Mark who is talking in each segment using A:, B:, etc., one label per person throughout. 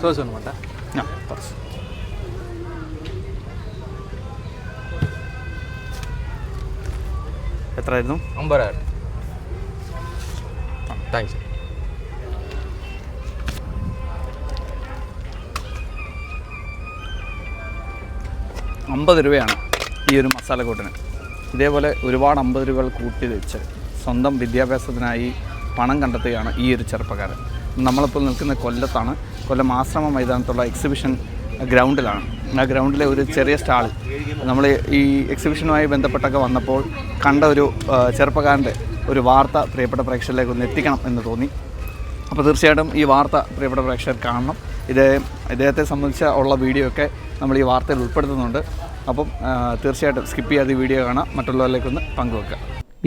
A: ಸೋಸು ಅನ್ಮಟ
B: ആ കുറച്ച് എത്രയായിരുന്നു
A: ಒಂಬರಾರು ಥ್ಯಾಂಕ್ಸ್
B: അമ്പത് രൂപയാണ് ഈ ഒരു മസാലക്കൂട്ടിന് ഇതേപോലെ ഒരുപാട് അമ്പത് രൂപകൾ കൂട്ടി വെച്ച് സ്വന്തം വിദ്യാഭ്യാസത്തിനായി പണം കണ്ടെത്തുകയാണ് ഈ ഒരു ചെറുപ്പക്കാരൻ നമ്മളിപ്പോൾ നിൽക്കുന്ന കൊല്ലത്താണ്. കൊല്ലം ആശ്രമ മൈതാനത്തുള്ള എക്സിബിഷൻ ഗ്രൗണ്ടിലാണ്. ആ ഗ്രൗണ്ടിലെ ഒരു ചെറിയ സ്റ്റാൾ നമ്മൾ ഈ എക്സിബിഷനുമായി ബന്ധപ്പെട്ടൊക്കെ വന്നപ്പോൾ കണ്ട ഒരു ചെറുപ്പക്കാരന്റെ ഒരു വാർത്ത പ്രിയപ്പെട്ട പ്രേക്ഷകരിലേക്ക് ഒന്ന് എത്തിക്കണം എന്ന് തോന്നി. അപ്പോൾ തീർച്ചയായിട്ടും ഈ വാർത്ത പ്രിയപ്പെട്ട പ്രേക്ഷകർ കാണണം. ഇതേ ഇദ്ദേഹത്തെ സംബന്ധിച്ച ഉള്ള വീഡിയോ ഒക്കെ നമ്മൾ ഈ വാർത്തയിൽ ഉൾപ്പെടുത്തുന്നുണ്ട്. അപ്പം തീർച്ചയായിട്ടും സ്കിപ്പ് ചെയ്യാതെ വീഡിയോ കാണാം. മറ്റുള്ളവരിലേക്കൊന്ന് പങ്കുവെക്കുക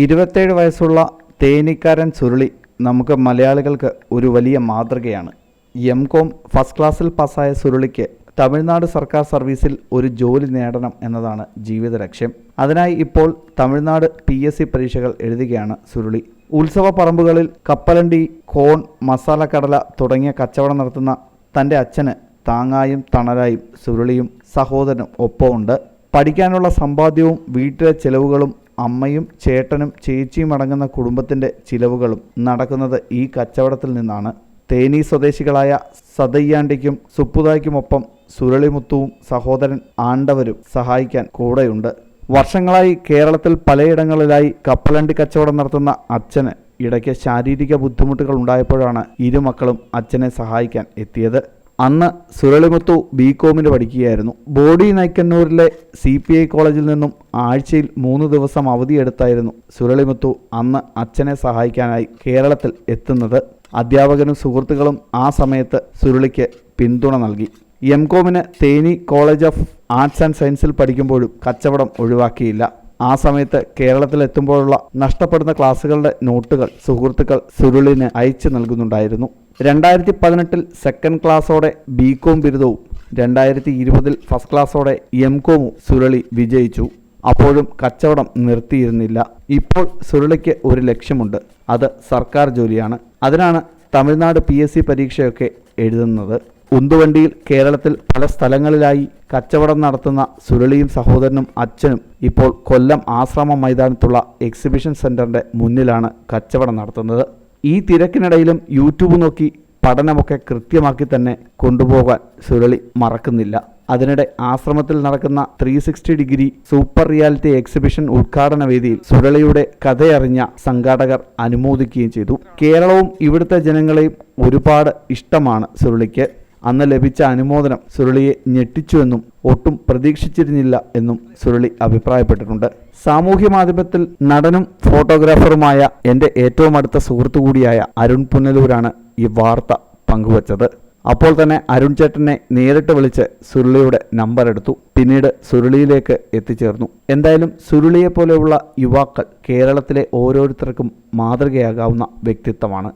B: ഇരുപത്തേഴ് വയസ്സുള്ള തേനിക്കാരൻ ചുരുളി നമുക്ക് മലയാളികൾക്ക് ഒരു വലിയ മാതൃകയാണ്. എം കോം ഫസ്റ്റ് ക്ലാസ്സിൽ പാസ്സായ സുരളിക്ക് തമിഴ്നാട് സർക്കാർ സർവീസിൽ ഒരു ജോലി നേടണം എന്നതാണ് ജീവിത ലക്ഷ്യം. അതിനായി ഇപ്പോൾ തമിഴ്നാട് പി എസ് സി പരീക്ഷകൾ എഴുതുകയാണ് സുരുളി. ഉത്സവ പറമ്പുകളിൽ കപ്പലണ്ടി കോൺ മസാലക്കടല തുടങ്ങിയ കച്ചവടം നടത്തുന്ന തന്റെ അച്ഛന് താങ്ങായും തണലായും സുരുളിയും സഹോദരനും ഒപ്പമുണ്ട്. പഠിക്കാനുള്ള സമ്പാദ്യവും വീട്ടിലെ ചെലവുകളും അമ്മയും ചേട്ടനും ചേച്ചിയും അടങ്ങുന്ന കുടുംബത്തിന്റെ ചിലവുകളും നടക്കുന്നത് ഈ കച്ചവടത്തിൽ നിന്നാണ്. തേനി സ്വദേശികളായ സതയ്യാണ്ടിക്കും സുപ്പുതായ്ക്കുമൊപ്പം സുരളിമുത്തുവും സഹോദരൻ ആണ്ടവരും സഹായിക്കാൻ കൂടെയുണ്ട്. വർഷങ്ങളായി കേരളത്തിൽ പലയിടങ്ങളിലായി കപ്പലണ്ടി കച്ചവടം നടത്തുന്ന അച്ഛന് ഇടയ്ക്ക് ശാരീരിക ബുദ്ധിമുട്ടുകൾ ഉണ്ടായപ്പോഴാണ് ഇരുമക്കളും അച്ഛനെ സഹായിക്കാൻ എത്തിയത്. അന്ന് സുരളിമുത്തു ബി കോമിന് പഠിക്കുകയായിരുന്നു. ബോഡി നൈക്കന്നൂരിലെ സി പി ഐ കോളേജിൽ നിന്നും ആഴ്ചയിൽ മൂന്ന് ദിവസം അവധിയെടുത്തായിരുന്നു സുരളിമുത്തു അന്ന് അച്ഛനെ സഹായിക്കാനായി കേരളത്തിൽ എത്തുന്നത്. അധ്യാപകനും സുഹൃത്തുക്കളും ആ സമയത്ത് സുരളിക്ക് പിന്തുണ നൽകി. M കോമിന് Theni college of arts and സയൻസിൽ പഠിക്കുമ്പോഴും കച്ചവടം ഒഴിവാക്കിയില്ല. ആ സമയത്ത് കേരളത്തിലെത്തുമ്പോഴുള്ള നഷ്ടപ്പെടുന്ന ക്ലാസ്സുകളുടെ നോട്ടുകൾ സുഹൃത്തുക്കൾ സുരുളിന് അയച്ചു നൽകുന്നുണ്ടായിരുന്നു. രണ്ടായിരത്തി പതിനെട്ടിൽ സെക്കൻഡ് ക്ലാസ്സോടെ ബി കോം ബിരുദവും രണ്ടായിരത്തി ഇരുപതിൽ ഫസ്റ്റ് ക്ലാസ്സോടെ എം കോമും സുരളി വിജയിച്ചു. അപ്പോഴും കച്ചവടം നിർത്തിയിരുന്നില്ല. ഇപ്പോൾ സുരളിക്ക് ഒരു ലക്ഷ്യമുണ്ട്. അത് സർക്കാർ ജോലിയാണ്. അതിനാണ് തമിഴ്നാട് പി എസ് സി പരീക്ഷയൊക്കെ എഴുതുന്നത്. ഉന്തുവണ്ടിയിൽ കേരളത്തിൽ പല സ്ഥലങ്ങളിലായി കച്ചവടം നടത്തുന്ന സുരളിയും സഹോദരനും അച്ഛനും ഇപ്പോൾ കൊല്ലം ആശ്രമ മൈതാനത്തുള്ള എക്സിബിഷൻ സെന്ററിന്റെ മുന്നിലാണ് കച്ചവടം നടത്തുന്നത്. ഈ തിരക്കിനിടയിലും യൂട്യൂബ് നോക്കി പഠനമൊക്കെ കൃത്യമാക്കി തന്നെ കൊണ്ടുപോകാൻ സുരളി മറക്കുന്നില്ല. അതിനിടെ ആശ്രമത്തിൽ നടക്കുന്ന three sixty degree super reality exhibition ഉദ്ഘാടന വേദിയിൽ സുരളിയുടെ കഥയറിഞ്ഞ സംഘാടകർ അനുമോദിക്കുകയും ചെയ്തു. കേരളവും ഇവിടുത്തെ ജനങ്ങളെയും ഒരുപാട് ഇഷ്ടമാണ് സുരളിക്ക്. അന്ന് ലഭിച്ച അനുമോദനം സുരളിയെ ഞെട്ടിച്ചുവെന്നും ഒട്ടും പ്രതീക്ഷിച്ചിരുന്നില്ല എന്നും സുരളി അഭിപ്രായപ്പെട്ടിട്ടുണ്ട്. സാമൂഹ്യ മാധ്യമത്തിൽ നടനും ഫോട്ടോഗ്രാഫറുമായ എന്റെ ഏറ്റവും അടുത്ത സുഹൃത്തു കൂടിയായ അരുൺ പുന്നലൂരാണ് ഈ വാർത്ത പങ്കുവച്ചത്. അപ്പോൾ തന്നെ അരുൺ ചേട്ടനെ നേരിട്ട് വിളിച്ച് സുരുളിയുടെ നമ്പർ എടുത്തു. പിന്നീട് സുരുളിയിലേക്ക് എത്തിച്ചേർന്നു. എന്തായാലും സുരുളിയെ പോലെയുള്ള യുവാക്കൾ കേരളത്തിലെ ഓരോരുത്തർക്കും മാതൃകയാകാവുന്ന വ്യക്തിത്വമാണ്.